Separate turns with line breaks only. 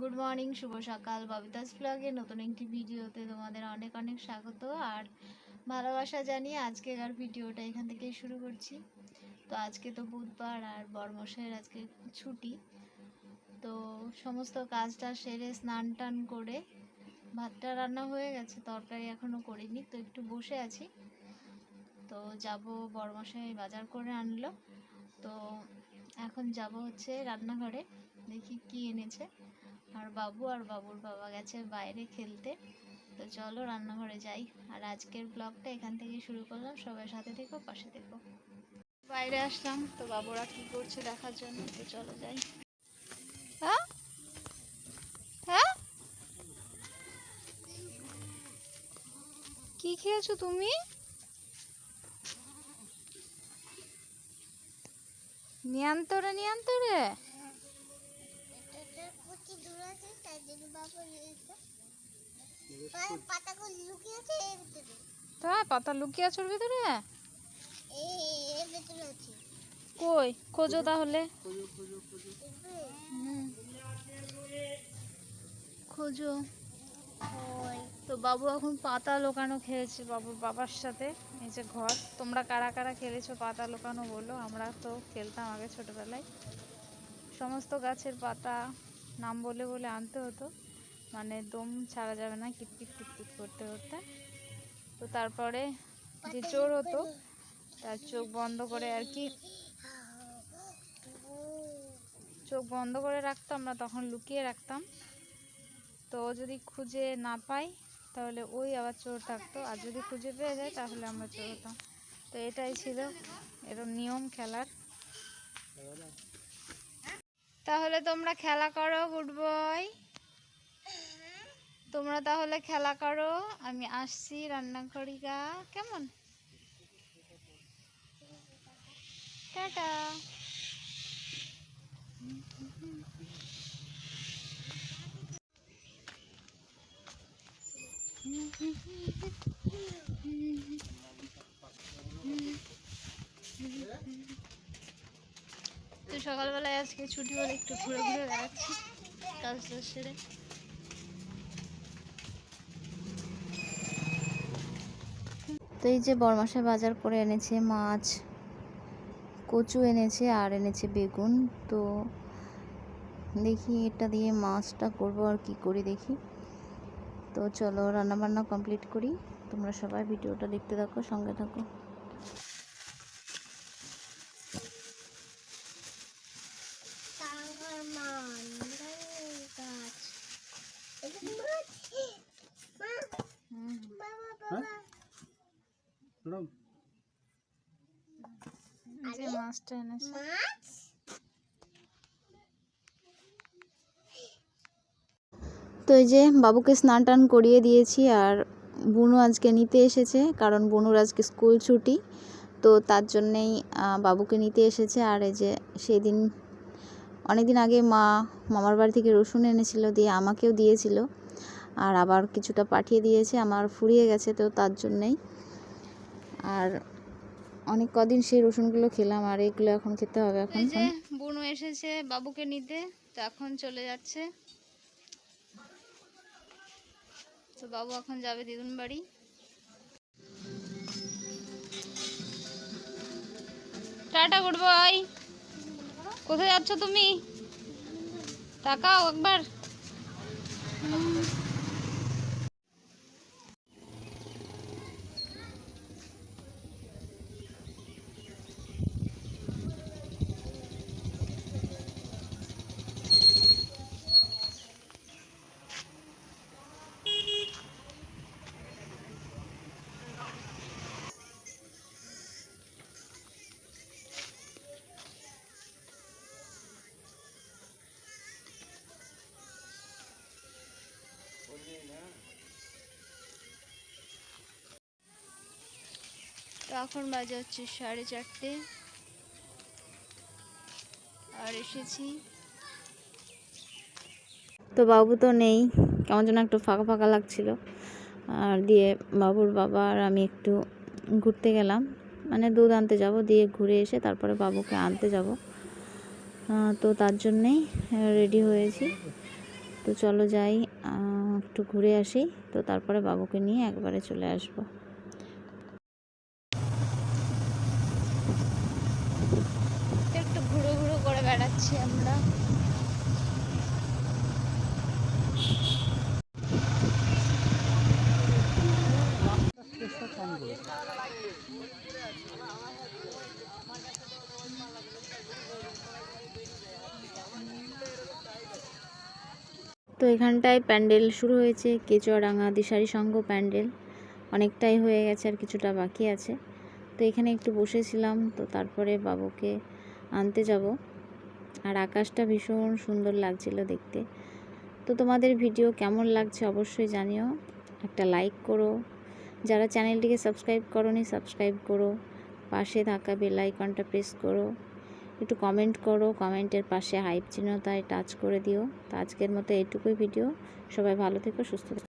Good morning শুভ সকাল। ববিতাস ব্লগে নতুন একটি ভিডিওতে তোমাদের অনেক অনেক স্বাগত। আর ভালোবাসা জানিয়ে আজকের ভিডিওটা এখান থেকেই শুরু করছি। তো আজকে তো বুধবার আর বর্মশাইয়ের আজকে ছুটি। তো সমস্ত কাজটা সেরে স্নান টান করে ভাতটা রান্না হয়ে গেছে, তরকারি এখনও করিনি, তো একটু বসে আছি। তো যাব বর্মশাই বাজার করে আনলো। তো এখন যাব হচ্ছে রান্নাঘরে, দেখি কি এনেছে। আর বাবু আর বাবুর বাবা গেছে বাইরে খেলতে। তো চলো রান্নাঘরে যাই। আর আজকের ব্লগটা এখান থেকে শুরু করলাম। সবাই সাথে থেকো, পাশে থেকো। বাইরে আসলাম, তো বাবুরা কি করছে দেখার জন্য? তো চলো যাই। হ্যাঁ? হ্যাঁ? কি খেয়েছো তুমি? নিয়ান্তরে নিয়ান্তরে?
আছে তাই জন্য বাবা নিয়েছে পাতাগুলো লুকিয়েছে এর ভিতরে।
তাই পাতা লুকিয়ে ভিতরে?
এই এর ভিতরে আছে।
কই? খোঁজো তাহলে। খোঁজো তো বাবু এখন পাতা লোকানো খেয়েছে বাবুর বাবার সাথে এই যে ঘর। তোমরা কারা কারা খেলেছো পাতা লোকানো বলো আমরা তো খেলতাম আগে ছোটবেলায়। সমস্ত গাছের পাতা নাম বলে বলে আনতে হতো। মানে দম ছাড়া যাবে না কিটকিট কিটকিট করতে করতে। তো তারপরে যে চোর হতো, তার চোখ বন্ধ করে আর কি চোখ বন্ধ করে রাখতাম আমরা তখন লুকিয়ে রাখতাম। তো যদি খুঁজে না পাই তাহলে ওই আবার চোর থাকতো। আর যদি খুঁজে পেয়ে যায়, তাহলে আমরা চোর হতাম। তো এটাই ছিল এরকম নিয়ম খেলার। তাহলে তোমরা খেলা করো গুড বয় তোমরা তাহলে খেলা করো। আমি আসছি রান্না করি গা কেমন? টাটা। তো সকালবেলায় আজকে ছুটি বলে একটু ঘুরে ঘুরে বেড়াচ্ছি। কাজ সেরে। তো এই যে বরমাসা বাজার করে এনেছে মাছ, কচু এনেছে আর এনেছে বেগুন। তো দেখি এটা দিয়ে মাছটা করব আর কি করি দেখি। তো চলো রান্না বান্না কমপ্লিট করি। তোমরা সবাই ভিডিওটা দেখতে থাকো, সঙ্গে থাকো
টাঙ্গার মান গাছ এটা মাছ মা
হুম
বাবা বাবা
এই যে তো এই যে বাবুকে স্নান টান করিয়ে দিয়েছি আর বুনু আজকে নিতে এসেছে, কারণ বুনুর আজকে স্কুল ছুটি। তো তার জন্যেই বাবুকে নিতে এসেছে আর এই যে সেদিন অনেকদিন আগে মা মামার বাড়ি থেকে রসুন এনেছিল দিয়ে আমাকেও দিয়েছিল। আর আবার কিছুটা পাঠিয়ে দিয়েছে, আমার ফুরিয়ে গেছে তো তার জন্যেই। আর অনেক কদিন সেই রসুনগুলো খেলাম, আর এগুলো এখন খেতে হবে এখন। বুনু এসেছে বাবুকে নিতে, তো এখন চলে যাচ্ছে। তো বাবু এখন যাবে দিদুন বাড়ি। Tata, good boy. কোথায় যাচ্ছ তুমি? তাকাও একবার। তো এখন বাজে হচ্ছে সাড়ে চারটে। আর এসেছি। তো বাবু তো নেই, কেমন যেন একটু ফাঁকা ফাঁকা লাগছিল। আর দিয়ে বাবুর বাবা আর আমি একটু ঘুরতে গেলাম। মানে দুধ আনতে যাব, দিয়ে ঘুরে এসে তারপরে বাবুকে আনতে যাব। তো তার জন্যেই রেডি হয়েছি।
তো চলো যাই একটু ঘুরে আসি। তো তারপরে বাবুকে নিয়ে একবারে চলে আসব।
একটু ঘুরো ঘুরো করে বেড়াচ্ছি আমরা।
তো এখানটায় প্যান্ডেল শুরু হয়েছে, কেচুয়াডাঙ্গা দিশারি সংঘ প্যান্ডেল। অনেকটাই হয়ে গেছে আর কিছুটা বাকি আছে। তো এখানে একটু বসেছিলাম, তো তারপরে বাবুকে আনতে যাব। আর আকাশটা ভীষণ সুন্দর লাগছিল দেখতে। তো তোমাদের ভিডিও কেমন লাগছে অবশ্যই জানিও। একটা লাইক করো। যারা চ্যানেলটিকে সাবস্ক্রাইব করোনি, সাবস্ক্রাইব করো। পাশে থাকা বেল আইকনটা প্রেস করো। একটু কমেন্ট করো কমেন্টের পাশে হাইপ চিহ্নতায় টাচ করে দিও। তো আজকের মতো এটুকুই ভিডিও সবাই ভালো থেকো, সুস্থ থেকো।